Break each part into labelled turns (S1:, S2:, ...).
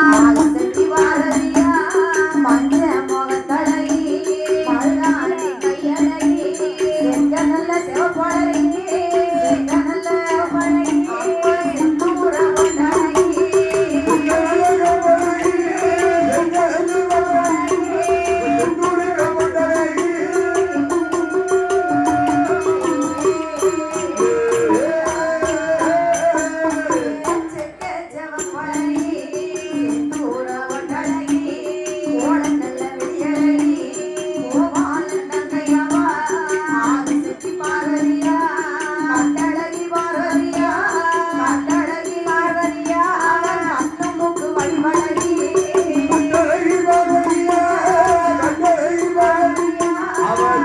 S1: Bye.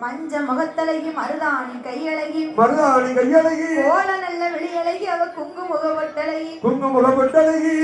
S1: மஞ்ச முகத்தழகி மருதாணி கையழகி. மருதாணி கையழகி. கோல நல்ல வெளியழகி அவ குங்கு முகவட்டழகி
S2: குங்கு முகவட்டழகி